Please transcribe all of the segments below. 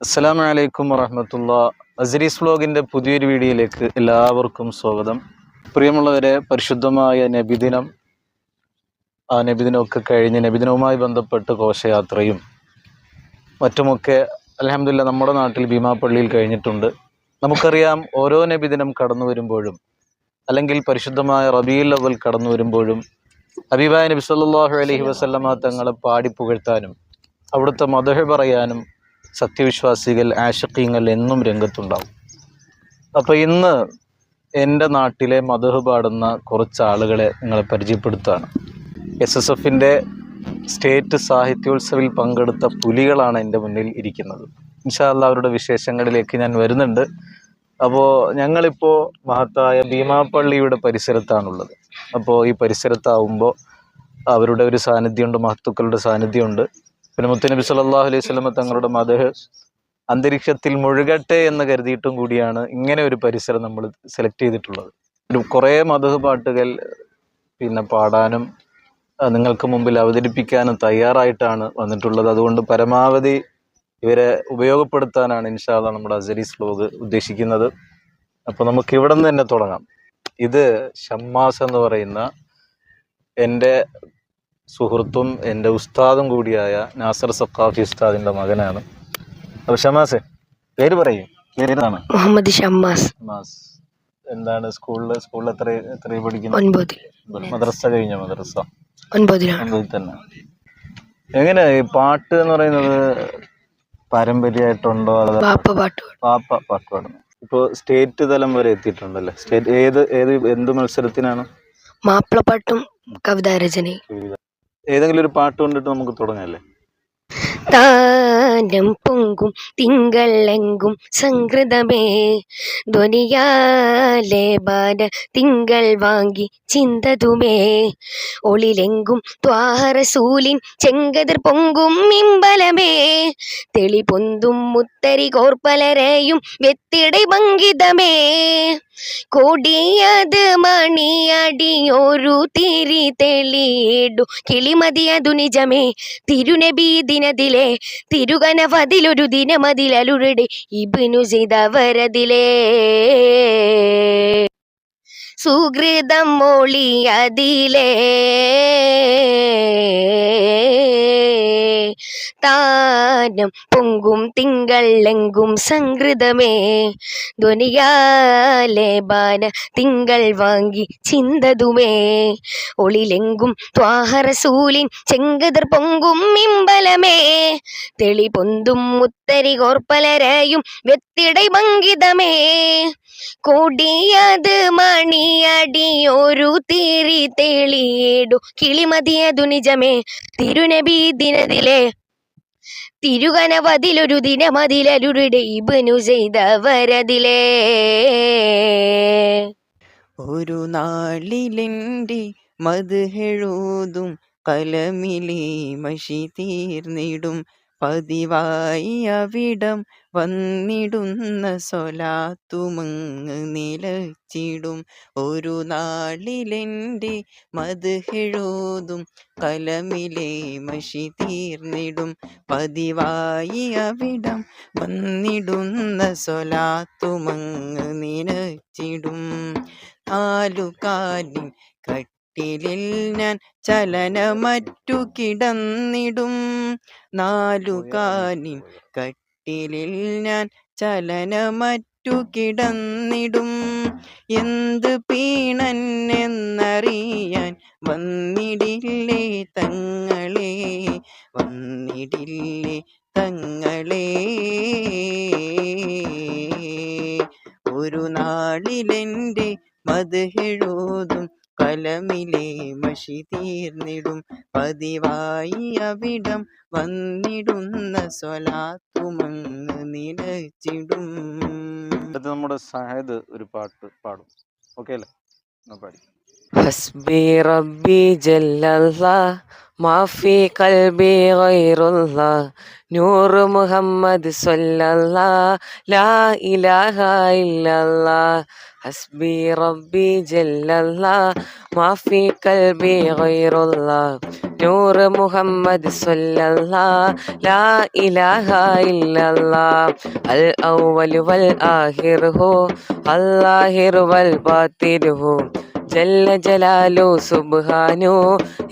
അസ്സലാമു അലൈക്കും വറഹമത്തുള്ള. അസരീസ് വ്ലോഗിന്റെ പുതിയൊരു വീഡിയോയിലേക്ക് എല്ലാവർക്കും സ്വാഗതം. പ്രിയമുള്ളവരെ പരിശുദ്ധമായ നബിദിനം ആ നബിദിനമൊക്കെ കഴിഞ്ഞ് നബിദിനവുമായി ബന്ധപ്പെട്ട് ഘോഷയാത്രയും മറ്റുമൊക്കെ അലഹമില്ല നമ്മുടെ നാട്ടിൽ ഭീമാപ്പള്ളിയിൽ കഴിഞ്ഞിട്ടുണ്ട്. നമുക്കറിയാം ഓരോ നബിദിനം കടന്നു വരുമ്പോഴും അല്ലെങ്കിൽ പരിശുദ്ധമായ റബീൽ അവൽ കടന്നു വരുമ്പോഴും ഹബീബായ നബി അലൈഹി വസല്ലമ തങ്ങളെ പാടി പുകഴ്ത്താനും അവിടുത്തെ മധുഹ പറയാനും സത്യവിശ്വാസികൾ ആശക്കീങ്ങൾ എന്നും രംഗത്തുണ്ടാവും. അപ്പോൾ ഇന്ന് എന്റെ നാട്ടിലെ മധു പാടുന്ന കുറച്ച് ആളുകളെ നിങ്ങളെ പരിചയപ്പെടുത്തുകയാണ്. എസ് എസ് എഫിന്റെ സ്റ്റേറ്റ് സാഹിത്യോത്സവിൽ പങ്കെടുത്ത പുലികളാണ് എന്റെ മുന്നിൽ ഇരിക്കുന്നത്. ഇൻഷാല്ല അവരുടെ വിശേഷങ്ങളിലേക്ക് ഞാൻ വരുന്നുണ്ട്. അപ്പോൾ ഞങ്ങളിപ്പോൾ മഹത്തായ ഭീമാപ്പള്ളിയുടെ പരിസരത്താണുള്ളത്. അപ്പോൾ ഈ പരിസരത്താവുമ്പോൾ അവരുടെ ഒരു സാന്നിധ്യമുണ്ട് മഹത്തുക്കളുടെ സാന്നിധ്യമുണ്ട്. പിന്നെ മുത്തനബി സല്ലാഹു അലൈഹി സ്വലമ തങ്ങളുടെ മത അന്തരീക്ഷത്തിൽ മുഴുകട്ടെ എന്ന് കരുതിയിട്ടും കൂടിയാണ് ഇങ്ങനെ ഒരു പരിസരം നമ്മൾ സെലക്ട് ചെയ്തിട്ടുള്ളത്. കുറേ മദഹ് പാട്ടുകൾ പിന്നെ പാടാനും നിങ്ങൾക്ക് മുമ്പിൽ അവതരിപ്പിക്കാനും തയ്യാറായിട്ടാണ് വന്നിട്ടുള്ളത്. അതുകൊണ്ട് പരമാവധി ഇവരെ ഉപയോഗപ്പെടുത്താനാണ് ഇൻഷാല്ല നമ്മുടെ അസരീസ് വ്ലോഗ് ഉദ്ദേശിക്കുന്നത്. അപ്പോൾ നമുക്ക് ഇവിടെ നിന്ന് തന്നെ തുടങ്ങാം. ഇത് ഷമ്മാസ് എന്ന് പറയുന്ന എന്റെ സുഹൃത്തും എന്റെ ഉസ്താദും കൂടിയായ നാസർ സക്കാഫി ഉസ്താദിന്റെ മകനാണ്. അപ്പോൾ ഷമാസ് പേര് പറയും. പേരാണ് മുഹമ്മദ് ഷമ്മാസ്. ഷമാസ് എന്താണ് സ്കൂളിൽ സ്കൂളിൽ എത്ര എത്ര പഠിക്കുന്നു? ഒൻപതിൽ മദ്രസ കഴിഞ്ഞ മദ്രസ? ഒൻപതിലാണ്. ഒമ്പതിൽ തന്നെ. എങ്ങനെ ഈ പാട്ട് എന്ന് പറയുന്നത് പാരമ്പര്യമായിട്ടുണ്ടോ അതോ പാപ്പ പാട്ട് പാപ്പ പാട്ട് പാടുന്നു? ഇപ്പോൾ സ്റ്റേറ്റ് തലം വരെ എത്തിയിട്ടുണ്ടല്ലേ? സ്റ്റേറ്റ് ഏത് ഏത് എന്ത് മത്സരത്തിനാണ്? മാപ്പിളപ്പാട്ടും കവിതാരചനയും. ഏതെങ്കിലും ഒരു പാട്ട് കൊണ്ടിട്ട് നമുക്ക് തുടങ്ങല്ലേ താനം പൊങ്കും തിങ്കളെങ്കും എങ്കും ധ്വനിയാലേ ബാല തിങ്കൾ വാങ്ങി ചിന്തതുമേ. ഒളിലെങ്കും ത്വാഹരസൂലിൻ ചെങ്കതിർ പൊങ്കും ഇമ്പലമേ. തെളി പൊന്തും മുത്തരി കോർപ്പലരെയും വെത്തിടை ഭംഗിതമേ കൊടിയത് മണിയടിയൊരു തിരി തെളിയിടു കിളിമതിയതു നിജമേ. തിരുനബി ദിനത്തിലെ തിരുകനവതിലൊരു ദിനമതിലലുരുടെ ഇബിനു ചെയ്തവരതിലേ സുഹൃതം മൊളിയതിലേ താനം പൊങ്കും തിങ്കൾ എങ്കും സംകൃതമേ. ധ്വനിയാലെ ബാന തിങ്കൾ വാങ്ങി ചിന്തതുമേ. ഒളിലെങ്കും ത്വാഹറസൂലിൻ ചെങ്കതിർ പൊങ്കും ഇമ്പലമേ. തെളി പൊന്തും മുത്തരി കോർപ്പലരയും വ്യത്തിടൈ ഭംഗിതമേ കൊടിയത് മണിയടിയൊരു തിരി തെളിയേടു കിളിമതിയതു നിജമേ. തിരുനബി ദിനത്തിലെ തിരുകനവതിലൊരു ദിനമതിലരുടെ ഇബനു ചെയ്തവരതിലേ. ഒരു നാളിലെന്റെ മധുഹെഴുതും കലമിലെ മഷി തീർന്നിടും പതിവായി അവിടം വന്നിടുന്ന സൊലാത്തുമങ്ങ് നിലച്ചിടും. ഒരു നാളിലെന്റെ മധുഹെഴുതും കലമിലെ മഷി തീർന്നിടും. പതിവായി അവിടം വന്നിടുന്ന സൊലാത്തുമങ്ങ് നിലച്ചിടും. നാലുകാലിൻ കട്ടിലിൽ ഞാൻ ചലനമറ്റു കിടന്നിടും. നാലുകാലിൻ കട്ടിലിൽ ഞാൻ ചലനമറ്റു കിടന്നിടും. എന്ത് പീണന്നെന്നറിയാൻ വന്നിടില്ലേ തങ്ങളെ? വന്നിടില്ലേ തങ്ങളെ? ഒരു നാളിലെന്റെ മധുഹെഴുതും കലമിലെ മഷി തീർന്നിടും. പതിവായി അവിടം വന്നിടുന്ന സ്വലാത്തുമങ്ങ് നിലച്ചിടും. നമ്മുടെ സഹദ് ഒരു പാട്ട് പാടും. ഓക്കെ അല്ലേ? പാടി. حسبي ربي جل الله ما في قلبي غير الله. نور محمد صلى الله لا إله إلا الله. حسبي ربي جل الله ما في قلبي غير الله. نور محمد صلى الله لا إله إلا الله. الأول والآخر هو الظاهر والباطن هو. ജല്ല ജലാലു സുബ്ഹാനു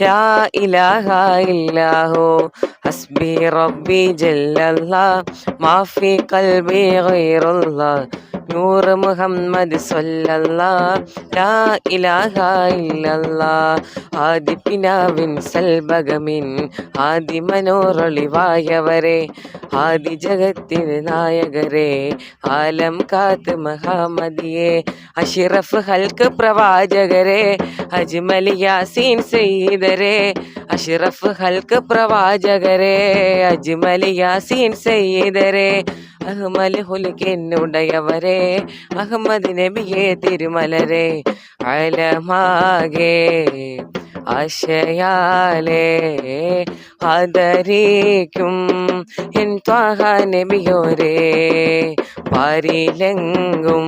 യാ ഇലാഹ ഇല്ലാഹു. ഹസ്ബി റബ്ബി ജല്ലല്ലാ മാഫി കൽബി ഗൈറുല്ലാ. നൂറ് മുഹമ്മദ് സല്ലല്ലാ ലാ ഇലാഹ ഇല്ലല്ലാ ആദിപിനാവിൻ സൽബഗമിൻ ആദി മനോറൊളിവായവരെ ആദി ജഗത്തിന് നായകരെ ആലം കാത്ത് മഹാമതിയെ അഷിറഫ് ഹൽക്ക് പ്രവാചകരെ അജ്മലി യാസീൻ സയ്യിദരെ അഷിറഫ് ഹൽക്ക് പ്രവാചകരെ അജ്മലി യാസീൻ സയ്യിദരെ അഹ്മൽ ഹുലുക്കെന്നുടയവരെ അഹമ്മദ് നബിയെ തിരുമലരെ അലമാകെ ആശയാലേ ആദരിക്കും എൻ ത്വാഹ നബിയോരേ പാരിലെങ്കും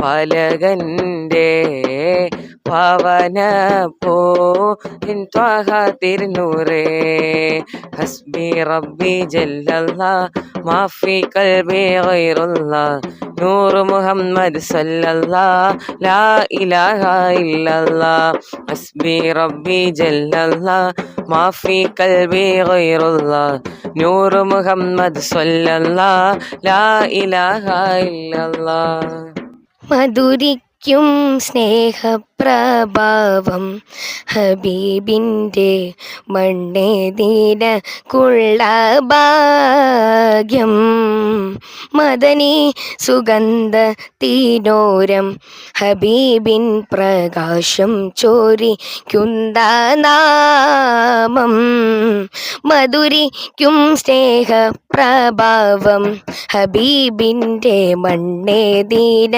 പാലകന്റെ പാവന പോ തിരുനൂറേ. ഹസ്ബി റബ്ബി ജല്ലല്ലാ മാഫി കൽബി ഗൈറുല്ലാ. നൂറ് മുഹമ്മദ് സല്ലല്ലാ ലാ ഇലാഹ ഇല്ലല്ലാ. ഹസ്ബി റബ്ബി ജല്ലല്ലാ മാഫി കൽബി ഗൈറുല്ലാ. നൂറ് മുഹമ്മദ് സല്ലല്ലാ ലാ ഇലാഹ ഇല്ലല്ലാ. മധുരിക്കും സ്നേഹപ്രഭാവം. ഹബീബിന്റെ മണ്ണേതിരക്കുള്ള ഭാഗ്യം മദനി സുഗന്ധ തീനോരം. ഹബീബിൻ പ്രകാശം ചോരിക്കുന്ന നാമം. മധുരിക്കും സ്നേഹപ്രഭാവം ഹബീബിന്റെ ദീന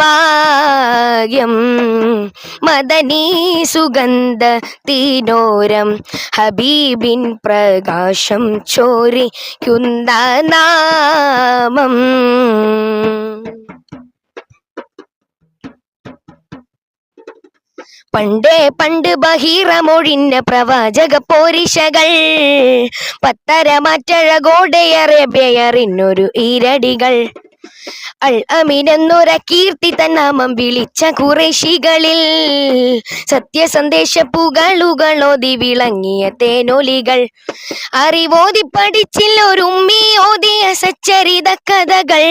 ഭാഗ്യം മദനീ സുഗന്ധ തീനോരം ഹബീബിൻ പ്രകാശം ചോരിക്കുന്ന നാമം. പണ്ടേ പണ്ട് ബഹിറമൊഴിഞ്ഞ പ്രവാചക പോരിഷകൾ പത്തര മാറ്റഴകോടെയറേബ്യയറിന്നൊരു ഈരടികൾ. അൽ എന്നൊരു കീർത്തി തന്നാമം വിളിച്ച കുറേശികളിൽ സത്യസന്ദേശ പുകളുകളോതി വിളങ്ങിയ തേനോലികൾ. അറിവോതി പഠിച്ചില്ല ഒരു ഉമ്മി ഓതിയ സച്ചരിത കഥകൾ.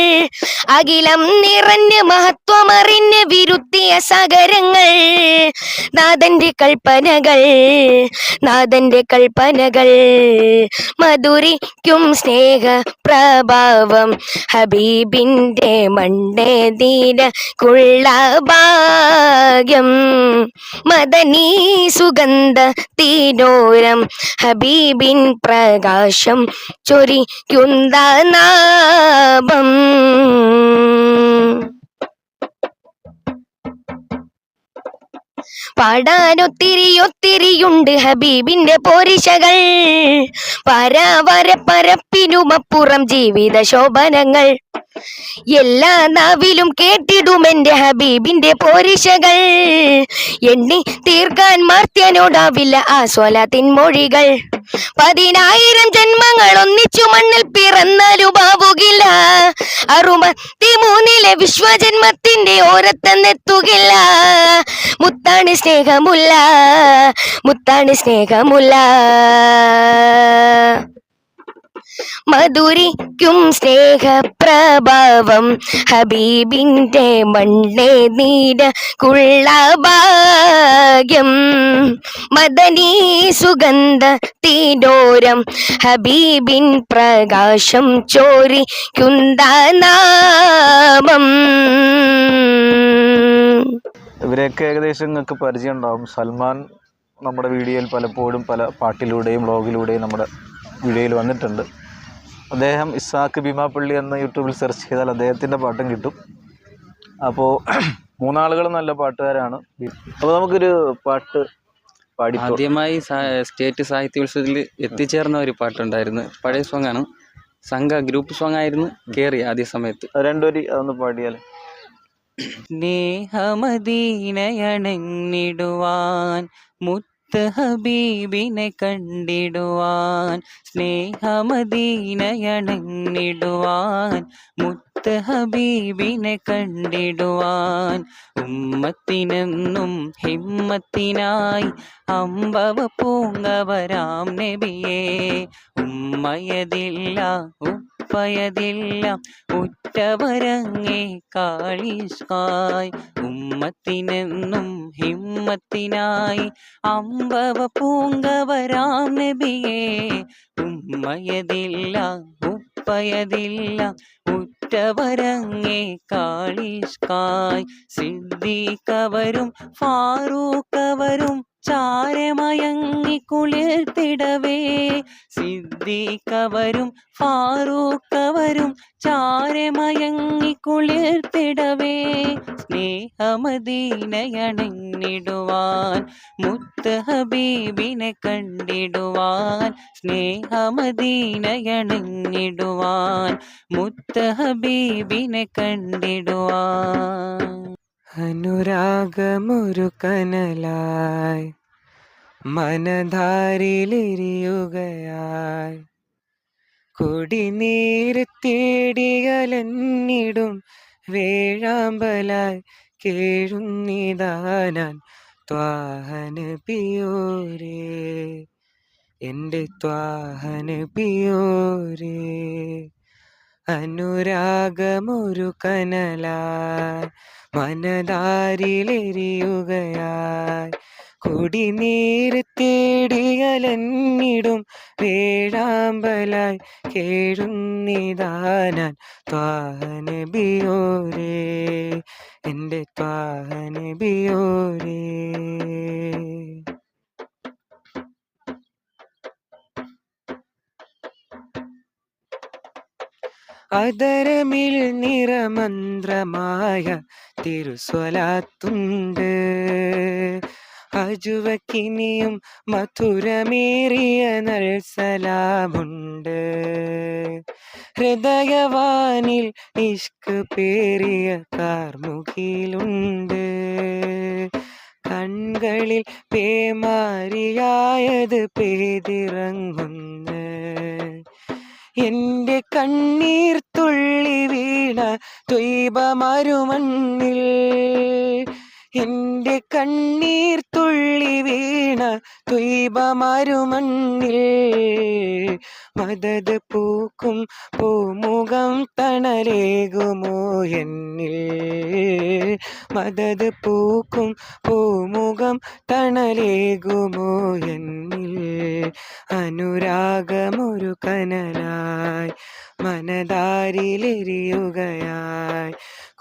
അഖിലം നിറഞ്ഞ് മഹത്വമറിഞ്ഞ് വിരുത്തിയ സകരങ്ങൾ നാഥന്റെ കൽപ്പനകൾ നാഥന്റെ കൽപ്പനകൾ. മധുരിക്കും സ്നേഹ പ്രഭാവം ഹബീബിന്റെ മണ്ണേതീര കുള്ള ഭാഗ്യം. മദനീ സുഗന്ധ തീരോരം ഹബീബിൻ പ്രകാശം ചൊരിക്കുന്ന നാമം പാടാനൊത്തിരി ഒത്തിരിയുണ്ട് ഹബീബിന്റെ പോരിശകൾ. പരാവര പരപ്പിനുമപ്പുറം ജീവിത ശോഭനങ്ങൾ. എല്ലാ നാവിലും കേട്ടിടും കേട്ടിടുമെന്റെ ഹബീബിന്റെ പോരിശകൾ. എണ്ണി തീർക്കാൻ മാർത്യനോടാവില്ല ആ മൊഴികൾ. പതിനായിരം ജന്മങ്ങൾ ഒന്നിച്ചു മണ്ണിൽ പിറന്നാലുമാവുകില്ല അറുപത്തി മൂന്നിലെ വിശ്വജന്മത്തിന്റെ ഓരത്തെന്നെത്തുകില്ല. മുത്താണ് സ്നേഹമുള്ള മുത്താണ് സ്നേഹമുല്ല മധുരിക്കും സ്നേഹപ്രഭാവം ഹബീബിന്റെ മണ്ണേ നീര കുള്ള ഭാഗ്യം മദനീ സുഗന്ധ തീരോരം ഹബീബിൻ പ്രകാശം ചോരിക്കുന്ന നാമം. ഇവരെയൊക്കെ ഏകദേശം നിങ്ങൾക്ക് പരിചയം ഉണ്ടാവും സൽമാൻ നമ്മുടെ വീഡിയോയിൽ പലപ്പോഴും പല പാട്ടിലൂടെയും വ്ളോഗിലൂടെയും നമ്മുടെ വീഡിയോയിൽ വന്നിട്ടുണ്ട്. അദ്ദേഹം ഇസാക്ക് ഭീമാപ്പള്ളി എന്ന യൂട്യൂബിൽ സെർച്ച് ചെയ്താൽ അദ്ദേഹത്തിന്റെ പാട്ടും കിട്ടും. അപ്പോൾ മൂന്നാളുകൾ നല്ല പാട്ടുകാരാണ്. അപ്പോൾ നമുക്കൊരു പാട്ട് പാടി ആദ്യമായി സ്റ്റേറ്റ് സാഹിത്യോത്സവത്തിൽ എത്തിച്ചേർന്ന ഒരു പാട്ടുണ്ടായിരുന്നു. പഴയ സോങ് ആണ്. സംഘ ഗ്രൂപ്പ് സോങ് ആയിരുന്നു. കയറി ആദ്യ സമയത്ത്. രണ്ടുപേരി അതൊന്ന് പാടിയാൽ സ്നേഹമദീനയണങ്ങിടുവാൻ മുത്ത ഹബീബിനെ കണ്ടിടുവാൻ സ്നേഹമദീനയണങ്ങിടുവാൻ മുത്ത് ഹബീബിനെ കണ്ടിടുവാൻ ഉമ്മത്തിനെന്നും ഹിമ്മത്തിനായി അമ്പവ പൂങ്കവരാം നബിയേ ഉമ്മയതില്ല ഉപ്പയതില്ല ഉറ്റവരങ്ങേ കാളിസ്കായ്. ഉമ്മത്തിനെന്നും ഹിമ്മത്തിനായി അമ്പവ പൂങ്കവരാം നബിയേ ഉമ്മയതെല്ലാം ഉപ്പയതില്ല ഉറ്റവരങ്ങേ കാളിഷ്കായ് സിദ്ദീഖവരും ഫാറൂഖവരും ചാരമയങ്ങി കുളിർത്തിടവേ സിദ്ദീഖവരും ഫാറൂഖവരും ചാരമയങ്ങി കുളിർത്തിടവേ സ്നേഹമദീനയണങ്ങിടുവാൻ മുത്ത് ഹബീബിനെ കണ്ടിടുവാൻ സ്നേഹമദീനയണങ്ങിടുവാൻ മുത്ത് ഹബീബിനെ കണ്ടിടുവാൻ. അനുരാഗമൊരു കനലായി. മനധാരിലെരിയുകയായി കുടിനീര് തേടിയലന്നിടും വേഴാമ്പലായി. കേഴുന്നിതാനാൻ ത്വാഹന പിയോരേ. എന്റെ ത്വാഹന പിയോരേ. അനുരാഗമൊരു കനലായി. മനതാരിലെരിയുകയായി. കുടിനീര് തേടിയലന്നിടും വേഴാമ്പലായി. കേഴുന്നിതാനാൻ ത്വാഹനബിയോരേ എന്റെ ത്വാഹനബിയോരേ അതരമിൽ നിറമന്ത്രമായ തിരുസ്വലാത്തുണ്ട്. അജുവക്കിനിയും മധുരമേറിയ നൽസലാമുണ്ട്. ഹൃദയവാനിൽ ഇഷ്ക് പേറിയ കാർമുകിലുണ്ട് കൺകളിൽ പേമാരിയായത് പേതിറങ്ങുന്നു എന്റെ കണ്ണീർ തുള്ളി വീണ ദ്വൈപമരുമണ്ണിൽ എന്റെ കണ്ണീർ തുള്ളി വീണ ദ്വൈപമരുമണ്ണിൽ മദത് പൂക്കും പൂമുഖം തണലേകുമോ എന്നിൽ? മദത് പൂക്കും പൂമുഖം തണലേകുമോ എന്നിൽ? അനുരാഗമൊരു കനലായി മനതാരിലെരിയുകയായി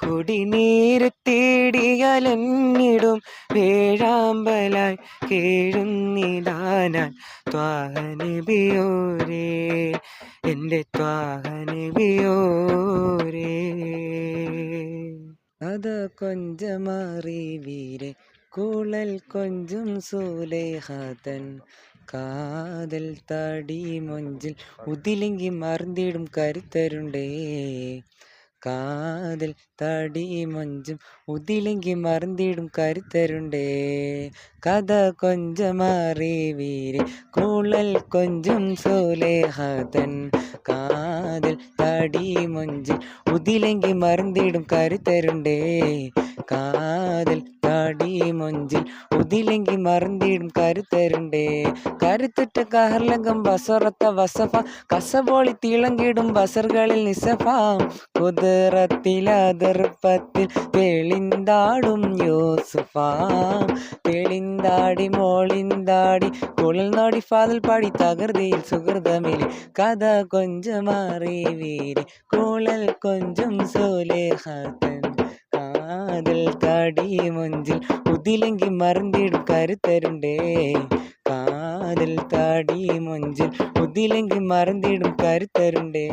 കുടിനീര് തേടിയലന്നിടും വേഴാമ്പലായി കേഴുന്നിതാനാൻ ത്വാഹനബിയോരേ എന്റെ ത്വാഹനബിയോരേ. അത് കൊഞ്ചമാറി വീരെ കൂളൽ കൊഞ്ചും സൂലേഹാതൻ. കാതൽ തടി മൊഞ്ചിൽ ഉതിലെങ്കി മറന്നിടും കരുത്തരുണ്ടേ. കാതൽ തടി മൊഞ്ചും ഉതിലെങ്കി മറന്നിടും കരുത്തരുണ്ടേ കഥ കൊഞ്ചമാറി വീരെ കുഴൽ കൊഞ്ചും സോലേഹതൻ കാതൽ തടി മൊഞ്ചിൽ ഉതിലെങ്കി മറന്നിടും കരുത്തരുണ്ടേ കാതൽ തടി മൊഞ്ചിൽ ഉതിലെങ്കി മറന്നിടും കരുത്തരുണ്ടേ. കരുത്തുറ്റ കഹർലകം വസറത്ത വസഫ കസബോളി തിളങ്കിടും ബസറുകളിൽ നിസഫ. കുതിറത്തിലതിർപ്പത്തിൽ തെളിന്താടും യോസുഫ. തെളിന്താടി മോളിന്താടി കുളിൽ നോടി ഫാതിൽ പാടി തകൃതിയിൽ സുഹൃതമിലി കഥ കൊഞ്ചമാറി വീരി കുളൽ കൊഞ്ചും സോലേഹത്തൻ കാതൽ തടി മൊഞ്ചിൽ ഉതിലെങ്കി മറന്നിടും കരുത്തരുണ്ടേ കാതൽ താടി മൊഞ്ചിൽ ഉതിലെങ്കി മറന്നിടും കരുത്തരുണ്ടേ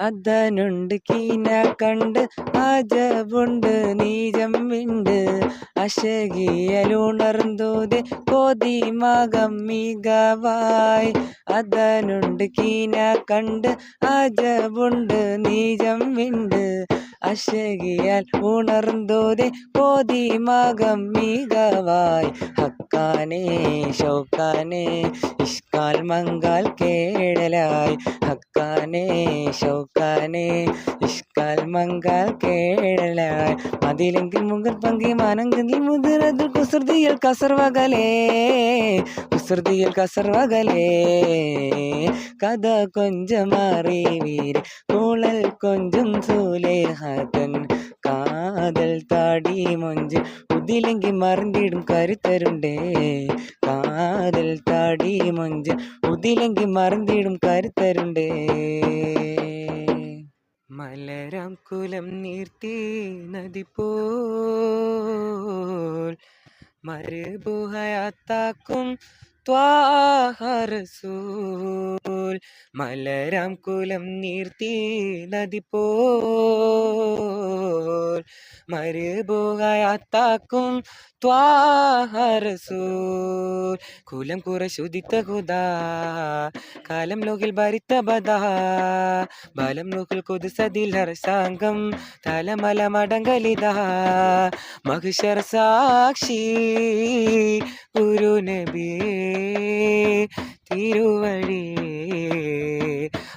അതനുണ്ട് കീന കണ്ട് അജബുണ്ട് നീജം വിണ്ട്. അശകിയലുണർന്തോതെ കോതി മകം മികവായി. അതനുണ്ട് കീന കണ്ട് അജബുണ്ട് നീജം വിണ്ട്. അശകിയാൽ ഉണർന്തോതെ കോതി മകം മികവായി. ഹക്കാനേ ഷൗക്കാനേ ഇഷ്കാൽ മങ്കാൽ കേടലായി. ഹക്കാനെ ഷൗക്കാനെ ഇഷ്കാൽ മങ്കാൽ കേടലായി. മതിലെങ്കിൽ മുകൾ പങ്കി മാനങ്കിൽ മുതിരതിൽ കുസൃതിയിൽ കസർവകലേ കുസൃതിയിൽ കസർവകലേ കഥ കൊഞ്ചമാറി വീര് കൂളൽ കൊഞ്ചും സൂലേഹതൻ. കാതൽ താടി മൊഞ്ച് ഉതിലെങ്കി മറന്നിടും കരുത്തരുണ്ടേ. കാതൽ താടി മൊഞ്ച് ഉതിലെങ്കി മറന്നിടും കരുത്തരുണ്ടേ. മലരാം കുലം നീർത്തി നദി പോൽ മരുഭുഹയാത്താക്കും ത്വാഹറസൂൽ മലരാം കുലം നീർത്തി നദി പോൽ മരുഭുഹയാത്താക്കും ത്വാഹറസൂൽ കുലം കുറെ ശുദ്ധിത്ത ഹുദാ. കാലം ലോകിൽ ഭരിത്ത ബദാ. ബലം നോക്കിൽ കൊതുസതിൽ ഹർസാംഗം. തലമല മടങ്കലിതാ മഹിഷർ സാക്ഷി ഗുരു നബിയേ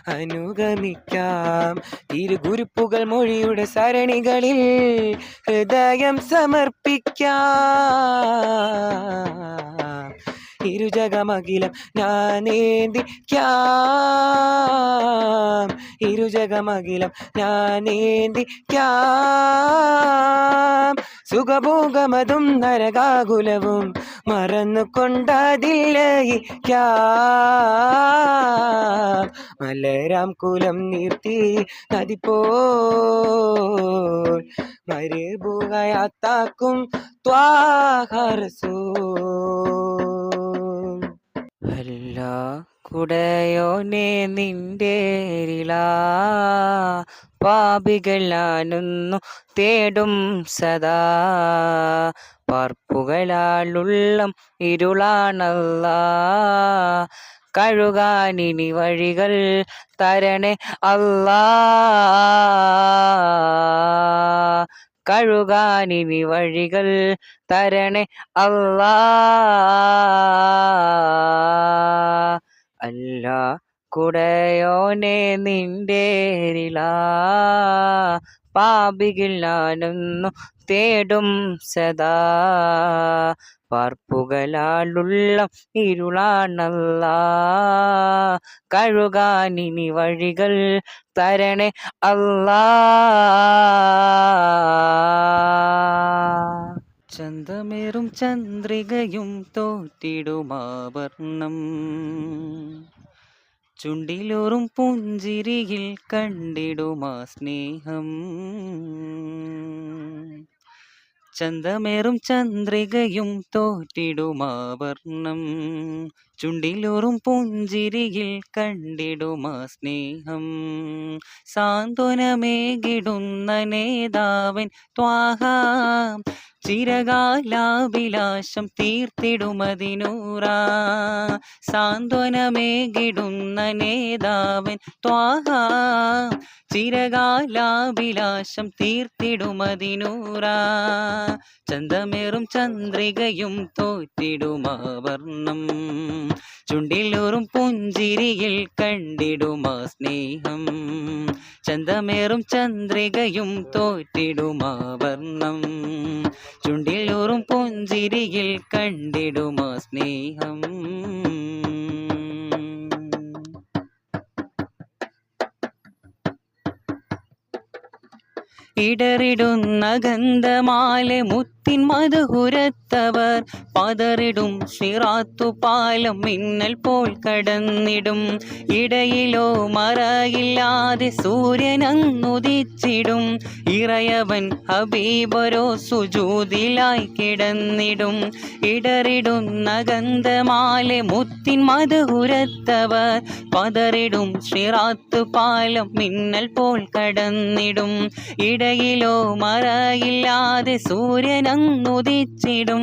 അനുഗമിക്കാം. തിരുഗുരുപ്പുകൾ മൊഴിയുടെ സരണികളിൽ ഹൃദയം സമർപ്പിക്കാം. ഇരുജഗമകിലം ഇരുജകമകിലം ഇരുജഗമകിലം ഞാനേന്തിക്കാം? സുഖഭോഗമതും നരകാകുലവും മറന്നുകൊണ്ടതില്ലയിക്കാം മലരാം കുലം നീർത്തി നദി പോൽ മരുഭൂകയാത്താക്കും ത്വാഹർസൂ അല്ല കുടയോനെ നിന്റെ പാപികൾ ഞാനൊന്നു തേടും സദാ. പാർപ്പുകളാളുള്ളം ഇരുളാണല്ല. കഴുകാനിനി വഴികൾ തരണേ അല്ലാ. കഴുകാനിനി വഴികൾ തരണേ അല്ലാ. അല്ല കുടയോനെ നിന്റെ പാപികൾ ഞാനൊന്നു തേടും സദാ. പാർപ്പുകളാലുള്ള ഇരുളാണല്ല. കഴുകാനിനി വഴികൾ തരണേ അല്ലാ. ചന്തമേറും ചന്ദ്രികയും തോറ്റിടുമാവർണം ചുണ്ടിലൂറും പുഞ്ചിരിയിൽ കണ്ടിടുമാ സ്നേഹം. ചന്തമേറും ചന്ദ്രികയും തോറ്റിടുമാവർണം ചുണ്ടിലൂറും പുഞ്ചിരിയിൽ കണ്ടിടുമാ സ്നേഹം? സാന്ത്വനമേകിടുന്ന നേതാവൻ ത്വാഹാം. ചിരകാലാഭിലാഷം തീർത്തിടുമതിനൂറാ. സാന്ത്വനമേകിടുന്ന നേതാവൻ ത്വാഹാ. ചിരകാലാഭിലാഷം തീർത്തിടുമതിനൂറാ. ചന്തമേറും ചന്ദ്രികയും തോറ്റിടുമാവർണം ചുണ്ടിലൂറും പുഞ്ചിരിയിൽ കണ്ടിടുമാ സ്നേഹം. ചന്തമേറും ചന്ദ്രികയും തോറ്റിടുമാ വർണം. ചുണ്ടിലൂറും പുഞ്ചിരിയിൽ കണ്ടിടുമാ സ്നേഹം. ഇടറിടുന്ന ഗന്ധമാലെ മുത്തിൻ മധുഹുരത്തവർ പതറിടും. സിറാത്തു പാലം മിന്നൽ പോൽ കടന്നിടും. ഇടയിലോ മറയില്ലാതെ സൂര്യനങ്ങുദിച്ചിടും ഇറയവൻ ഹബീബരോ സുജൂതിലായി കിടന്നിടും. ഇടറിടുന്ന ഗന്ധമാലെ മുത്തിൻ മധുരത്തവർ പതറിടും. സിറാത്തു പാലം മിന്നൽ പോൽ കടന്നിടും. ഇട ഇടയിലോ മറയില്ലാതെ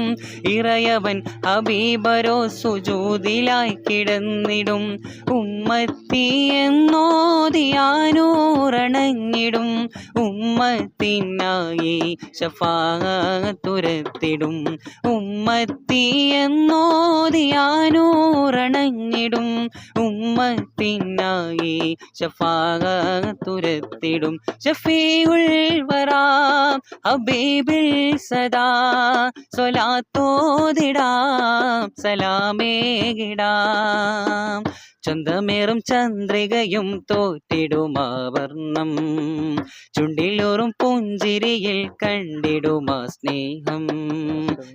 സൂര്യനന്നുദിച്ചിടും ഇറയവൻ അബീബരോ സുജൂതിലായി കിടന്നിടും. ഉമ്മത്തി എന്നോതിയാനൂറണങ്ങിടും ഉമ്മത്തിനായി ഷഫാത്തുരത്തിടും ഉമ്മത്തി എന്നോതിയാനൂറണങ്ങിടും ഉമ്മത്തിനായി ഷഫാത്തുരത്തിടും ഷഫീ വറാം ഹബീബിൽ സദാ സ്വലാത്തോതിടാം സലാമേകിടാം ചന്തമേറും ചന്ദ്രികയും തോറ്റിടുമാവർണം ചുണ്ടിലൂറും പുഞ്ചിരിയിൽ കണ്ടിടുമാ സ്നേഹം.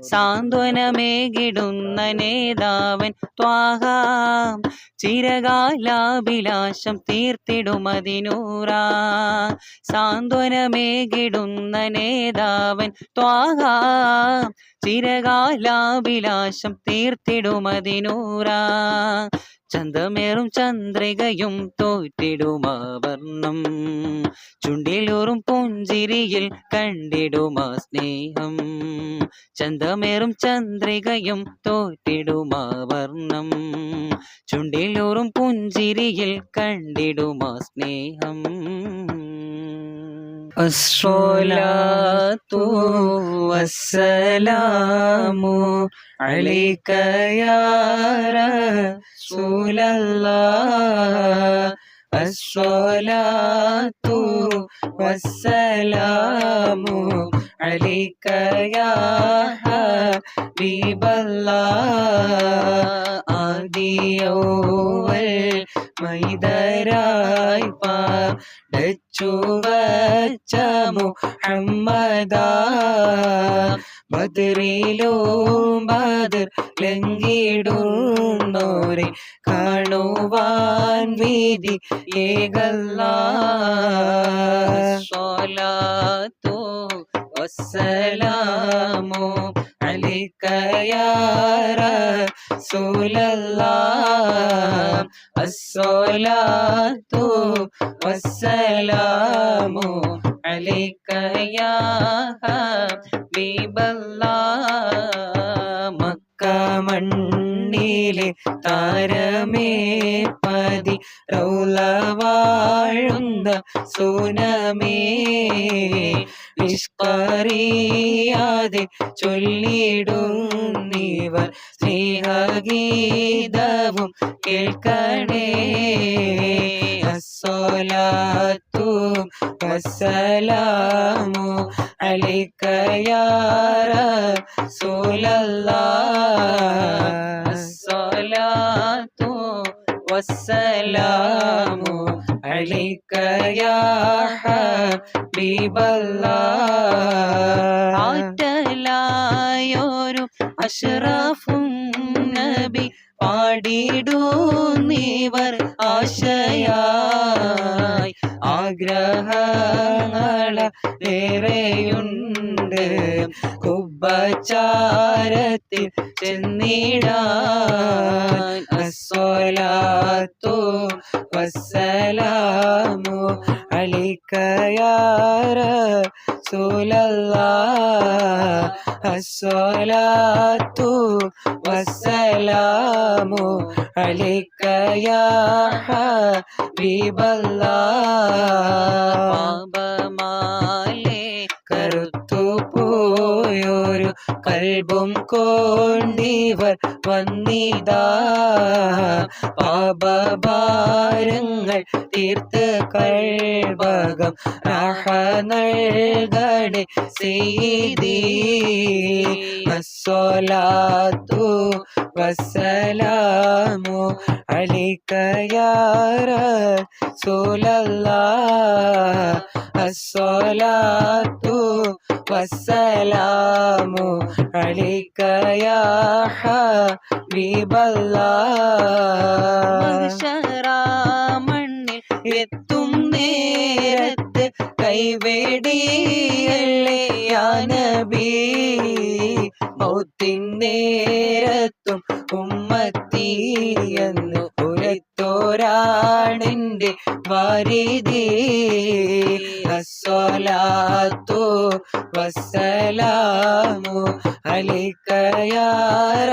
സാന്ത്വനമേകിടുന്ന നേതാവൻ ത്വാഹാം. ചിരകാലാഭിലാഷം തീർത്തിടുമതിനൂറാ. സാന്ത്വനമേകിടുന്ന നേതാവൻ ത്വാഹാം. ചിരകാലാഭിലാഷം തീർത്തിടുമതിനൂറാ. ചന്തമേറും ചന്ദ്രികയും തോറ്റിടുമാവർണം ചുണ്ടിലൂറും പുഞ്ചിരിയിൽ കണ്ടിടുമാ സ്നേഹം. ചന്തമേറും ചന്ദ്രികയും തോറ്റിടുമാവർണം ചുണ്ടിലൂറും പുഞ്ചിരിയിൽ കണ്ടിടുമാ സ്നേഹം. الصلاة والسلام عليك يا رسول الله. الصلاة والسلام عليك يا حبيب الله. آدي أول മൈതരായി പാടച്ചു വച്ച മുഹമ്മദ. ബദറിലും ബദർ ലംഘിടുന്നോരെ കാണുവാൻ വീതി ഏകല്ല. സോലാത്തോ വസ്സലാമോ സൂലല്ലാം. അസ്സലാത്തു വസ്സലാമു അലൈക യാ ഹബീബല്ലാഹ്. മക്ക മണ്ണിലെ താരമേ പതി റൗല വാഴുന്ന സുനമേ. നിഷ്കറിയാതെ ചൊല്ലിടുന്നിവർ സ്നേഹഗീതവും കേൾക്കണേ. അസ്സലാത്തു വസ്സലാമു അലിക്കയാറ യാ റസൂലല്ലാഹ്. അസ്സലാത്തു വസ്സലാമു അലൈക യാ ഹബീബല്ലാഹ് ആറ്റലായൊരു അഷ്റഫും നബി ആശയായി. ആഗ്രഹങ്ങള വേറെയുണ്ട്. കുബചാരത്തിൽ ചെന്നിടാൻ. അസ്വലാത്തു വസ്സലാമു അലിക യാ റസൂലല്ലാഹ് അസ്സലാത്തു വസ്സലാമു അലിക യാ ഹബീബല്ലാഹ് പാപമാലേ കറുത്തു പോയൊരു കൽബും കൊണ്ടിവർ വന്നിതാ. പാപഭാരങ്ങൾ തീർത്ത് കൽഭകം നൽകണേ സെയ്തി വസലാമു വസ്സലാമു അലിക യാ വസലാമോ വസ്സലാമു يا حبيب الله എത്തും നേരത്ത് കൈവേടിയല്ലേ യാ നബി മൗത്തിൻ നേരത്തും ഉമ്മത്തി എന്ന് വരിതി. അസ്വലാത്തു വസ്സലാമു അലിക്കയാറ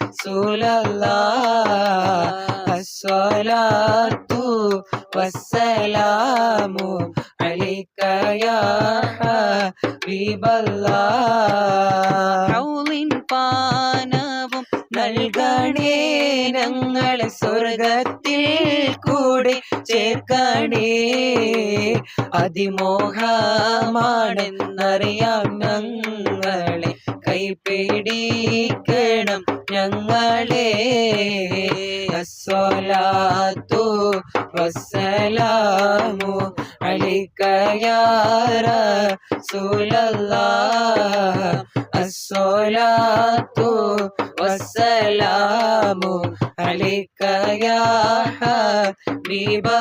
റസൂലല്ലാഹ് അസ്സലാത്തു വസ്സലാമു അലൈക യാ ഹബീബല്ലാഹ് ഹൗലിൻ പാനവും നൽകണേ ഞങ്ങളെ സ്വർഗത്തിൽ കൂടെ ചേർക്കണേ. അതിമോഹമാണെന്നറിയാം ഞങ്ങളെ. കൈപിടിക്കണം ഞങ്ങളെ. അസ്സലാത്തു വസ്സലാമു സുലല്ലാ യാ റസൂലല്ലാഹ് അസ്സലാത്തു വസ്സലാമു അലൈക യാ ഹബീബല്ലാഹ്